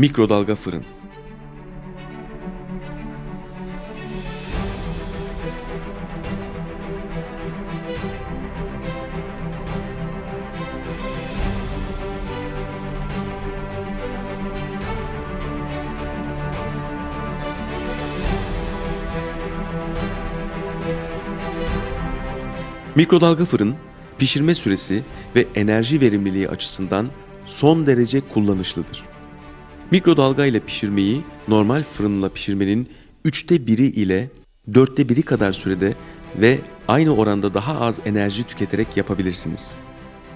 Mikrodalga fırın. Mikrodalga fırın pişirme süresi ve enerji verimliliği açısından son derece kullanışlıdır. Mikrodalga ile pişirmeyi normal fırınla pişirmenin üçte biri ile dörtte biri kadar sürede ve aynı oranda daha az enerji tüketerek yapabilirsiniz.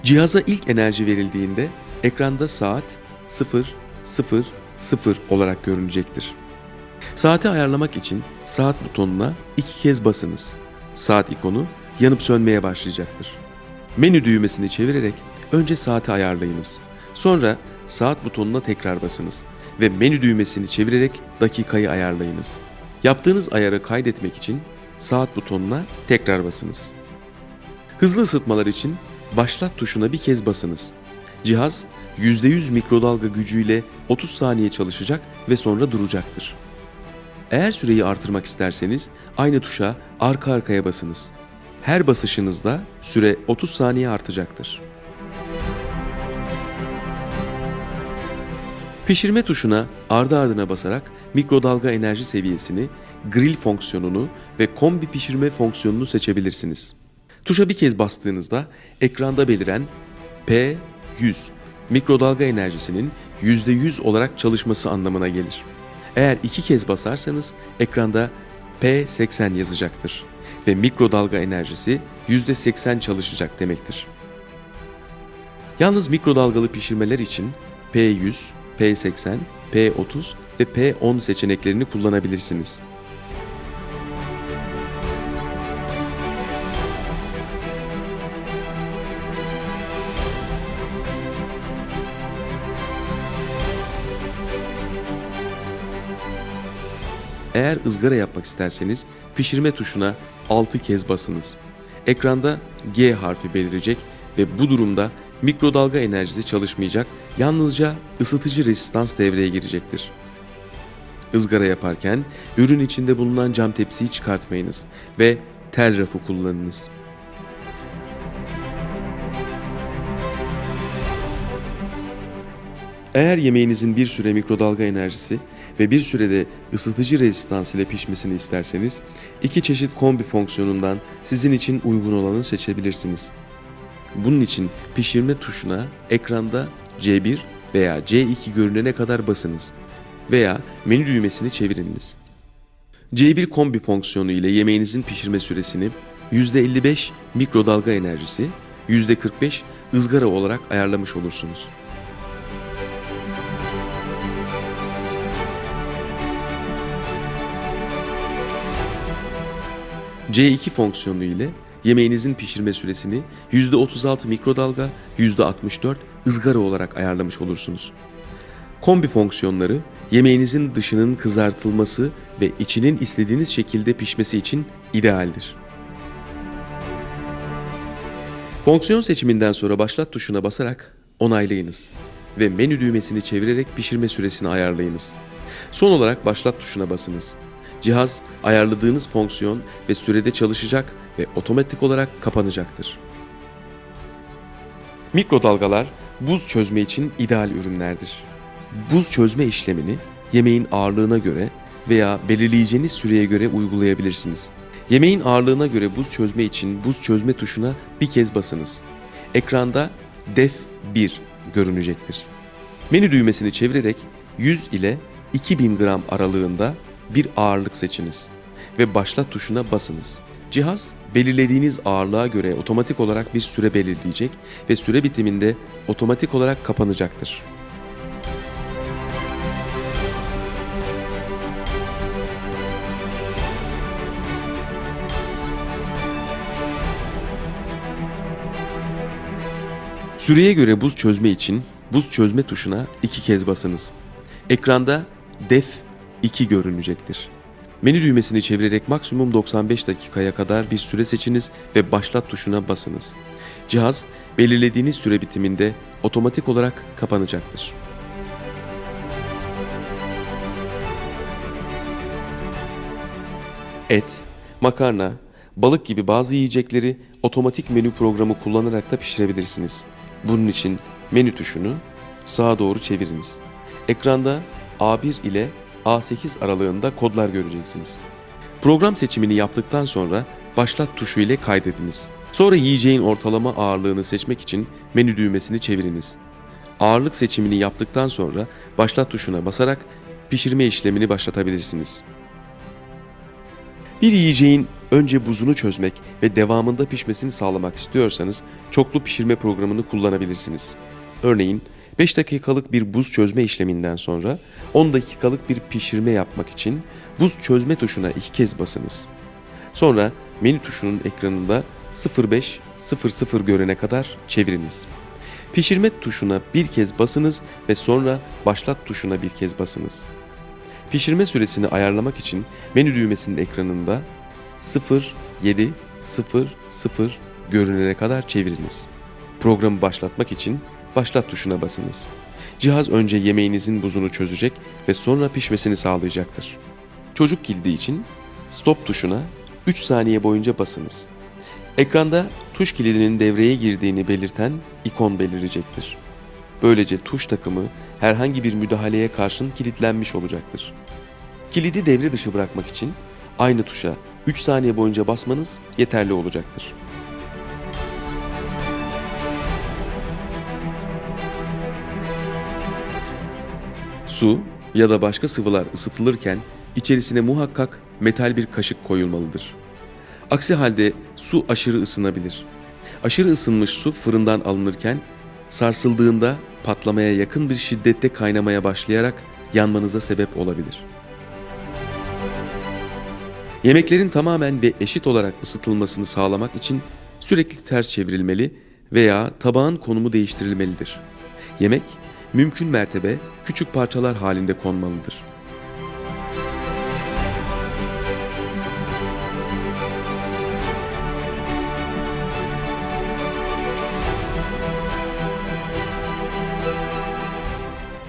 Cihaza ilk enerji verildiğinde ekranda saat 000 olarak görünecektir. Saati ayarlamak için saat butonuna iki kez basınız. Saat ikonu yanıp sönmeye başlayacaktır. Menü düğmesini çevirerek önce saati ayarlayınız. Sonra saat butonuna tekrar basınız ve menü düğmesini çevirerek dakikayı ayarlayınız. Yaptığınız ayarı kaydetmek için saat butonuna tekrar basınız. Hızlı ısıtmalar için başlat tuşuna bir kez basınız. Cihaz %100 mikrodalga gücüyle 30 saniye çalışacak ve sonra duracaktır. Eğer süreyi artırmak isterseniz aynı tuşa arka arkaya basınız. Her basışınızda süre 30 saniye artacaktır. Pişirme tuşuna ardı ardına basarak mikrodalga enerji seviyesini, grill fonksiyonunu ve kombi pişirme fonksiyonunu seçebilirsiniz. Tuşa bir kez bastığınızda ekranda beliren P100 mikrodalga enerjisinin %100 olarak çalışması anlamına gelir. Eğer iki kez basarsanız ekranda P80 yazacaktır ve mikrodalga enerjisi %80 çalışacak demektir. Yalnız mikrodalgalı pişirmeler için P100, P80, P30 ve P10 seçeneklerini kullanabilirsiniz. Eğer ızgara yapmak isterseniz pişirme tuşuna 6 kez basınız. Ekranda G harfi belirecek ve bu durumda mikrodalga enerjisi çalışmayacak, yalnızca ısıtıcı resistans devreye girecektir. Izgara yaparken ürün içinde bulunan cam tepsiyi çıkartmayınız ve tel rafı kullanınız. Eğer yemeğinizin bir süre mikrodalga enerjisi ve bir sürede ısıtıcı rezistans ile pişmesini isterseniz iki çeşit kombi fonksiyonundan sizin için uygun olanı seçebilirsiniz. Bunun için pişirme tuşuna ekranda C1 veya C2 görünene kadar basınız veya menü düğmesini çeviriniz. C1 kombi fonksiyonu ile yemeğinizin pişirme süresini %55 mikrodalga enerjisi, %45 ızgara olarak ayarlamış olursunuz. C2 fonksiyonu ile yemeğinizin pişirme süresini %36 mikrodalga, %64 ızgara olarak ayarlamış olursunuz. Kombi fonksiyonları yemeğinizin dışının kızartılması ve içinin istediğiniz şekilde pişmesi için idealdir. Fonksiyon seçiminden sonra başlat tuşuna basarak onaylayınız ve menü düğmesini çevirerek pişirme süresini ayarlayınız. Son olarak başlat tuşuna basınız. Cihaz ayarladığınız fonksiyon ve sürede çalışacak ve otomatik olarak kapanacaktır. Mikrodalgalar buz çözme için ideal ürünlerdir. Buz çözme işlemini yemeğin ağırlığına göre veya belirleyeceğiniz süreye göre uygulayabilirsiniz. Yemeğin ağırlığına göre buz çözme için buz çözme tuşuna bir kez basınız. Ekranda DEF 1 görünecektir. Menü düğmesini çevirerek 100 ile 2000 gram aralığında bir ağırlık seçiniz ve başlat tuşuna basınız. Cihaz belirlediğiniz ağırlığa göre otomatik olarak bir süre belirleyecek ve süre bitiminde otomatik olarak kapanacaktır. Süreye göre buz çözme için buz çözme tuşuna iki kez basınız. Ekranda DEF 2 görünecektir. Menü düğmesini çevirerek maksimum 95 dakikaya kadar bir süre seçiniz ve başlat tuşuna basınız. Cihaz belirlediğiniz süre bitiminde otomatik olarak kapanacaktır. Et, makarna, balık gibi bazı yiyecekleri otomatik menü programı kullanarak da pişirebilirsiniz. Bunun için menü tuşunu sağa doğru çeviriniz. Ekranda A1 ile A8 aralığında kodlar göreceksiniz. Program seçimini yaptıktan sonra başlat tuşu ile kaydediniz. Sonra yiyeceğin ortalama ağırlığını seçmek için menü düğmesini çeviriniz. Ağırlık seçimini yaptıktan sonra başlat tuşuna basarak pişirme işlemini başlatabilirsiniz. Bir yiyeceğin önce buzunu çözmek ve devamında pişmesini sağlamak istiyorsanız çoklu pişirme programını kullanabilirsiniz. Örneğin 5 dakikalık bir buz çözme işleminden sonra 10 dakikalık bir pişirme yapmak için buz çözme tuşuna iki kez basınız. Sonra menü tuşunun ekranında 0500 görene kadar çeviriniz. Pişirme tuşuna bir kez basınız ve sonra başlat tuşuna bir kez basınız. Pişirme süresini ayarlamak için menü düğmesinin ekranında 0700 görünene kadar çeviriniz. Programı başlatmak için başlat tuşuna basınız. Cihaz önce yemeğinizin buzunu çözecek ve sonra pişmesini sağlayacaktır. Çocuk kilidi için stop tuşuna 3 saniye boyunca basınız. Ekranda tuş kilidinin devreye girdiğini belirten ikon belirecektir. Böylece tuş takımı herhangi bir müdahaleye karşın kilitlenmiş olacaktır. Kilidi devre dışı bırakmak için aynı tuşa 3 saniye boyunca basmanız yeterli olacaktır. Su ya da başka sıvılar ısıtılırken içerisine muhakkak metal bir kaşık koyulmalıdır. Aksi halde su aşırı ısınabilir. Aşırı ısınmış su fırından alınırken sarsıldığında patlamaya yakın bir şiddette kaynamaya başlayarak yanmanıza sebep olabilir. Yemeklerin tamamen ve eşit olarak ısıtılmasını sağlamak için sürekli ters çevrilmeli veya tabağın konumu değiştirilmelidir. Yemek mümkün mertebe küçük parçalar halinde konmalıdır.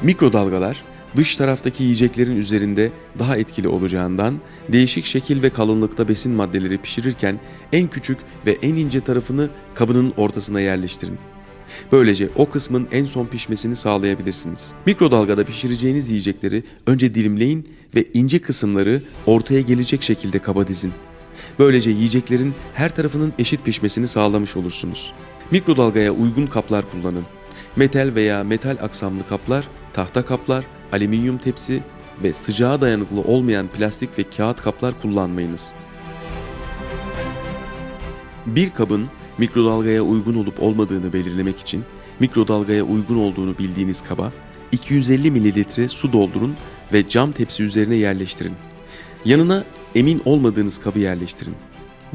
Mikrodalgalar dış taraftaki yiyeceklerin üzerinde daha etkili olacağından değişik şekil ve kalınlıkta besin maddeleri pişirirken en küçük ve en ince tarafını kabının ortasına yerleştirin. Böylece o kısmın en son pişmesini sağlayabilirsiniz. Mikrodalgada pişireceğiniz yiyecekleri önce dilimleyin ve ince kısımları ortaya gelecek şekilde kaba dizin. Böylece yiyeceklerin her tarafının eşit pişmesini sağlamış olursunuz. Mikrodalgaya uygun kaplar kullanın. Metal veya metal aksamlı kaplar, tahta kaplar, alüminyum tepsi ve sıcağa dayanıklı olmayan plastik ve kağıt kaplar kullanmayınız. Bir kabın mikrodalgaya uygun olup olmadığını belirlemek için mikrodalgaya uygun olduğunu bildiğiniz kaba 250 mililitre su doldurun ve cam tepsi üzerine yerleştirin. Yanına emin olmadığınız kabı yerleştirin.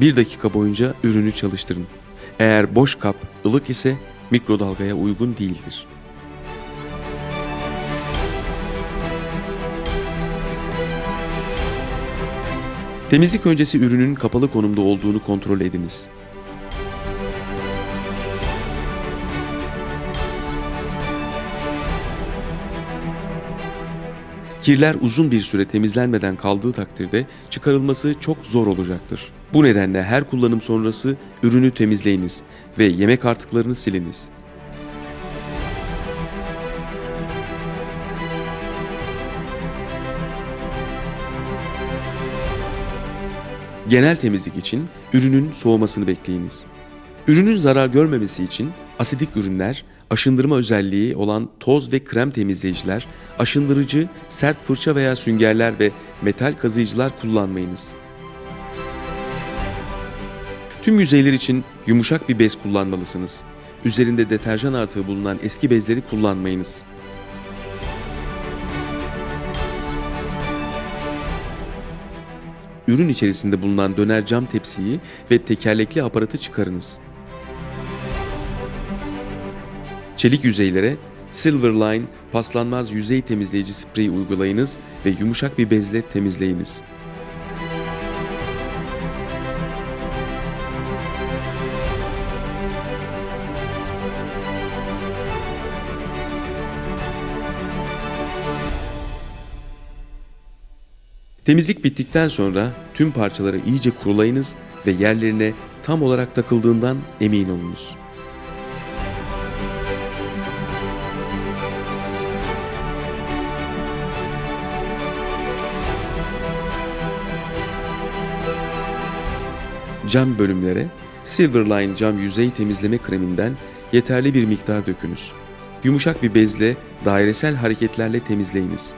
Bir dakika boyunca ürünü çalıştırın. Eğer boş kap ılık ise mikrodalgaya uygun değildir. Temizlik öncesi ürünün kapalı konumda olduğunu kontrol ediniz. Kirler uzun bir süre temizlenmeden kaldığı takdirde çıkarılması çok zor olacaktır. Bu nedenle her kullanım sonrası ürünü temizleyiniz ve yemek artıklarını siliniz. Genel temizlik için ürünün soğumasını bekleyiniz. Ürünün zarar görmemesi için asidik ürünler, aşındırma özelliği olan toz ve krem temizleyiciler, aşındırıcı, sert fırça veya süngerler ve metal kazıyıcılar kullanmayınız. Tüm yüzeyler için yumuşak bir bez kullanmalısınız. Üzerinde deterjan artığı bulunan eski bezleri kullanmayınız. Ürün içerisinde bulunan döner cam tepsiyi ve tekerlekli aparatı çıkarınız. Çelik yüzeylere Silverline paslanmaz yüzey temizleyici spreyi uygulayınız ve yumuşak bir bezle temizleyiniz. Temizlik bittikten sonra tüm parçaları iyice kurulayınız ve yerlerine tam olarak takıldığından emin olunuz. Cam bölümlere Silverline cam yüzey temizleme kreminden yeterli bir miktar dökünüz. Yumuşak bir bezle dairesel hareketlerle temizleyiniz.